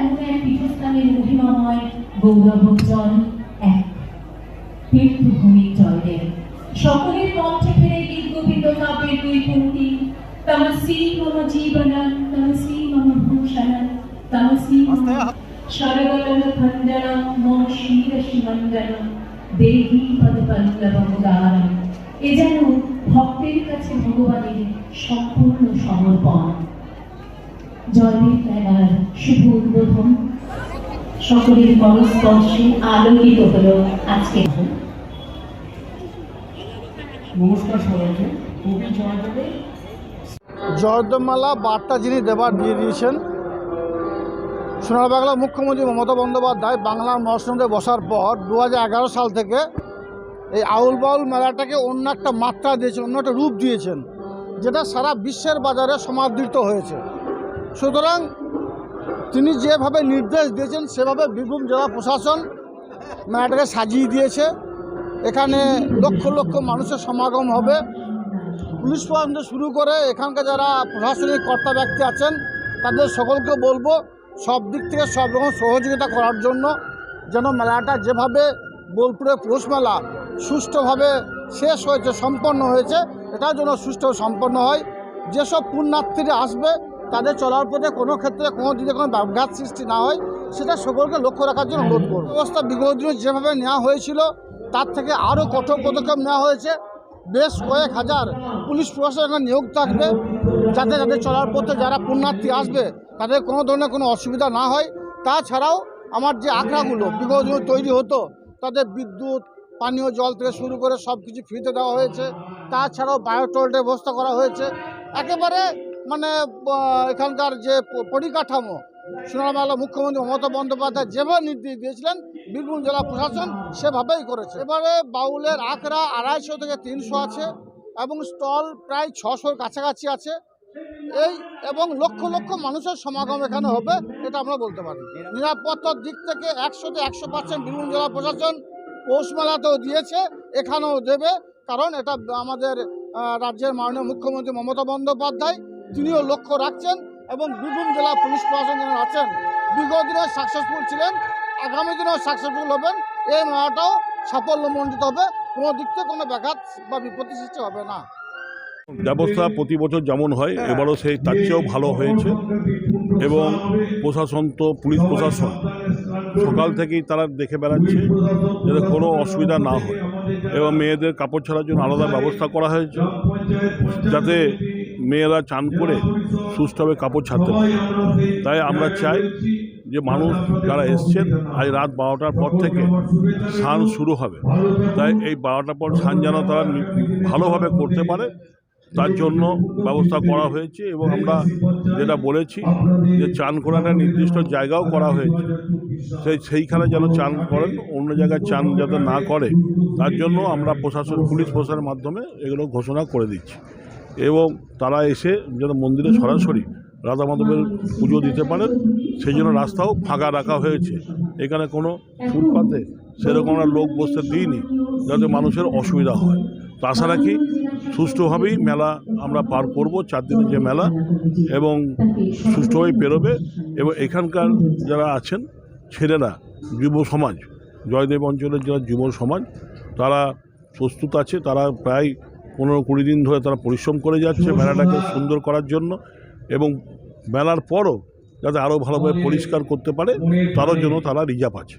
এমন পীঠস্থানের মহিমাময় গৌরভোজ্জ্বল এক তীর্থভূমি জয়দেব। সকলের কণ্ঠে ফেরে গীত গোবিন্দ দুই পঙ্ক্তি তমসি মম জীবন তমসি মম ভূষণ তমসি সরগল খঞ্জন মম শিরসি মঞ্জন দেহি পদ পল্লব উদারণ এ যেন ভক্তের কাছে ভগবানের সম্পূর্ণ সমর্পণ। জয়দেব মেলার শুভ উদ্বোধন। সকলের মনস্পর্শে আলোকিত হলো আজকে। নমস্কার সবাইকে। কবি জয়দেবের জয়দেবমালা বার্তা যিনি দেবার দিয়ে দিয়েছেন সোনার বাংলা মুখ্যমন্ত্রী মমতা বন্দ্যোপাধ্যায় বাংলার মহাসনদে বসার পর দু হাজার এগারো সাল থেকে এই আউল বাউল মেলাটাকে অন্য একটা মাত্রা দিয়েছেন অন্য একটা রূপ দিয়েছেন যেটা সারা বিশ্বের বাজারে সমাদৃত হয়েছে। সুতরাং তিনি যেভাবে নির্দেশ দিয়েছেন, সেভাবে বীরভূম জেলা প্রশাসন মেলাটাকে সাজিয়ে দিয়েছে। এখানে লক্ষ লক্ষ মানুষের সমাগম হবে। পুলিশ প্রশাসন শুরু করে এখানকার যারা প্রশাসনিক কর্তা ব্যক্তি আছেন, তাদের সকলকে বলব, সব দিক থেকে সব রকম সহযোগিতা করার জন্য যেন মেলাটা যেভাবে বোলপুরে পৌষ মেলা সুষ্ঠুভাবে শেষ হয়েছে, সম্পন্ন হয়েছে, এটার জন্য সুষ্ঠু সম্পন্ন হয়। যেসব পুণ্যার্থীরা আসবে তাদের চলার পথে কোনো ক্ষেত্রে কোনো দিকে কোনো ব্যাঘাত সৃষ্টি না হয়, সেটা সকলকে লক্ষ্য রাখার জন্য অনুরোধ করব। ব্যবস্থা বিগত দিনে যেভাবে নেওয়া হয়েছিল, তার থেকে আরও কঠোর পদক্ষেপ নেওয়া হয়েছে। বেশ কয়েক হাজার পুলিশ প্রশাসন নিয়োগ থাকবে, যাতে তাদের চলার পথে যারা পুণ্যার্থী আসবে, তাদের কোনো ধরনের কোনো অসুবিধা না হয়। তাছাড়াও আমার যে আখড়াগুলো বিগত দিনে তৈরি হতো, তাদের বিদ্যুৎ, পানীয় জল থেকে শুরু করে সব কিছু ফ্রিতে দেওয়া হয়েছে। তাছাড়াও বায়ো টয়লেটের ব্যবস্থা করা হয়েছে। একেবারে মানে এখানকার যে পরিকাঠামো সোনারবাংলা মুখ্যমন্ত্রী মমতা বন্দ্যোপাধ্যায় যেভাবে নির্দেশ দিয়েছিলেন, বীরভূম জেলা প্রশাসন সেভাবেই করেছে। এবারে বাউলের আখড়া আড়াইশো থেকে তিনশো আছে এবং স্টল প্রায় ছশোর কাছাকাছি আছে। এই এবং লক্ষ লক্ষ মানুষের সমাগম এখানে হবে, এটা আমরা বলতে পারি। নিরাপত্তার দিক থেকে একশোতে একশো পার্সেন্ট বীরভূম জেলা প্রশাসন পৌষ মেলাতেও দিয়েছে, এখানেও দেবে। কারণ এটা আমাদের রাজ্যের মাননীয় মুখ্যমন্ত্রী মমতা বন্দ্যোপাধ্যায় তিনিও লক্ষ্য রাখছেন এবং বীরভূম জেলা পুলিশ প্রশাসন যারা আছেন। বিগত দিনে সাকসেসফুল ছিলেন আগামী দিনেও সাকসেসফুল হবেন। এই মেলাটাও সাফল্যমণ্ডিত হবে। কোনো দিক থেকে কোনো ব্যাঘাত বা বিপত্তি সৃষ্টি হবে না। ব্যবস্থা প্রতি বছর যেমন হয়। এবারও সেই তার চেয়েও ভালো হয়েছে। এবং প্রশাসন তো পুলিশ প্রশাসন সকাল থেকেই তারা দেখে বেড়াচ্ছে যাতে কোনো অসুবিধা না হয়। এবং মেয়েদের কাপড় ছাড়ার জন্য আলাদা ব্যবস্থা করা হয়েছে যাতে মেয়েরা চান করে সুস্থভাবে কাপড় ছাড়তে পারে। তাই আমরা চাই যে মানুষ যারা এসছেন, আজ রাত বারোটার পর থেকে স্নান শুরু হবে। তাই এই বারোটার পর স্নান যেন তারা ভালোভাবে করতে পারে, তার জন্য ব্যবস্থা করা হয়েছে এবং আমরা যেটা বলেছি যে চান করার একটা নির্দিষ্ট জায়গাও করা হয়েছে। সেই সেইখানে যেন চান করেন, অন্য জায়গায় চান যাতে না করে, তার জন্য আমরা প্রশাসন, পুলিশ প্রশাসনের মাধ্যমে এগুলো ঘোষণা করে দিচ্ছি। এবং তারা এসে যেন মন্দিরে সরাসরি রাধা মাধবের পুজো দিতে পারেন, সেই জন্য রাস্তাও ফাঁকা রাখা হয়েছে। এখানে কোনো ফুটপাতে সেরকম লোক বসতে দিইনি, যাতে মানুষের অসুবিধা হয়। তাছাড়া কি, সুষ্ঠুভাবেই মেলা আমরা পার করব, চার দিনের যে মেলা, এবং সুষ্ঠুভাবেই পেরোবে, এবং এখানকার যারা আছেন, ছেলেরা, যুব সমাজ, জয়দেব অঞ্চলের যারা যুব সমাজ, তারা প্রস্তুত আছে, তারা প্রায় পনেরো কুড়ি দিন ধরে তারা পরিশ্রম করে যাচ্ছে মেলাটাকে সুন্দর করার জন্য এবং মেলার পরও যাতে আরও ভালোভাবে পরিষ্কার করতে পারে তারও জন্য তারা রিজার্ভ আছে।